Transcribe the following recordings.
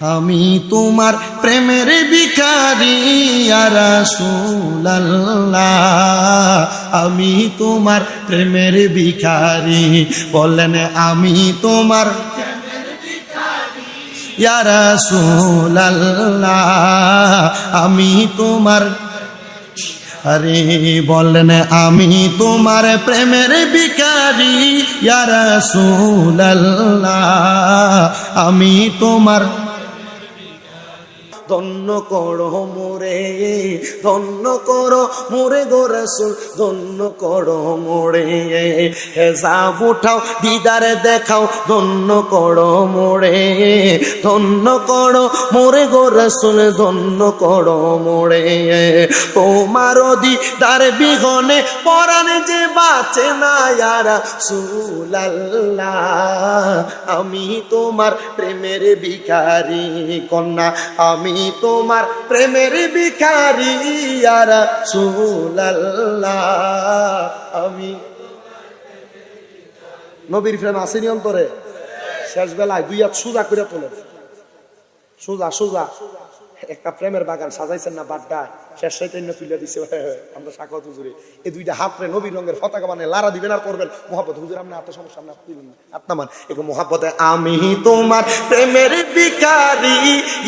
আমি তোমার প্রেমের ভিখারি রাসূলুল্লাহ। আমি তোমার প্রেমের ভিখারি বললেন আমি তোমার রাসূলুল্লাহ, আমি তোমার আরে বললেন আমি তোমার প্রেমের ভিখারি, ইয়া রাসূলুল্লাহ। আমি তোমার ধন্য করো মোরে, ধন্য করো মোরে গো রসুল, ধন্য করো মোরে। হেজাব উঠাও, দিদারে দেখাও, ধন্য করো মোরে, ধন্য করো মোরে গো রসুল, ধন্য করো মোরে। তোমার দিদার বিঘনে পরাণ যে বাঁচে না ইয়ারা সুলাল্লাহ আমি তোমার প্রেমের ভিখারি কন্যা, আমি তোমার প্রেমের ভিখারি আর আমি নবীর প্রেম আসেনি অন্তরে? শেষ বেলায় দুই হাত সোজা করে তোলে। সোজা সোজা। একটা প্রেমের বাগান সাজাইছেন না বাড্ডায় শেষ চৈতন্য তুলে দিছে আমরা সাকত হুজুরে। এই দুইটা হাতরে নবীর রঙের পতাকা মানে লারা দিবেন আর করবেন। মোহাম্মত হুজুর, আপনি আপনার সমস্যা আপনি তুলবেন আপনার মান এগুলো মোহাম্মতে আমি তোমার প্রেমের ভিখারি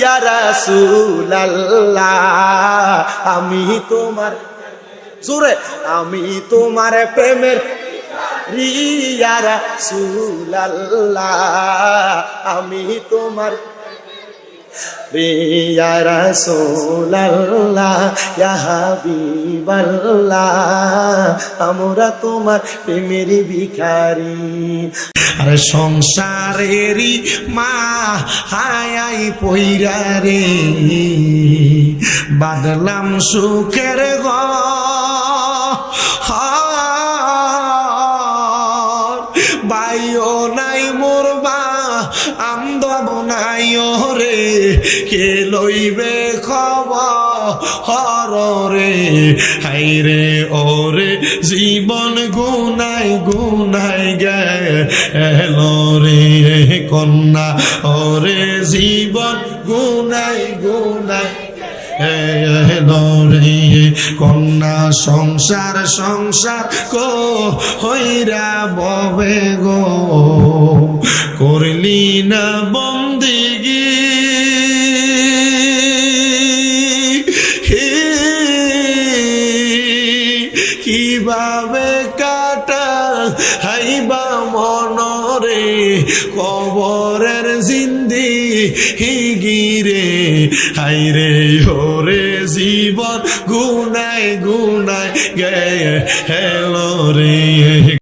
ইয়ারাসুলাল্লাহ আমি তোমার, জোরে, আমি তোমার প্রেমের রিয়া রাসূলুল্লাহ। আমি তোমার রিয়া রাসূলুল্লাহ ইয়া হাবিবাল্লাহ, আমরা তোমার প্রেমের ভিখারি। আরে সংসারেরই মা হায়াই পইরা বাদলাম সুখের ঘর বাইও নাই মোরবা আমদব নাই রে, কে লইবে খবর হর রে হাই রে ওরে, জীবন গুনাই গুনাই গেল রে কন্যা। ওরে, জীবন গুনাই গুনাই এলো কন্যা, সংসার সংসার কো হইরা ববে গো। করলি না বন্দিগি। কীভাবে কাটা হাইবা মনরে, কবরের জিন্দি হিগিরে হাইরে, ওরে জীবন গুনায় গুনায় গে হেলো রে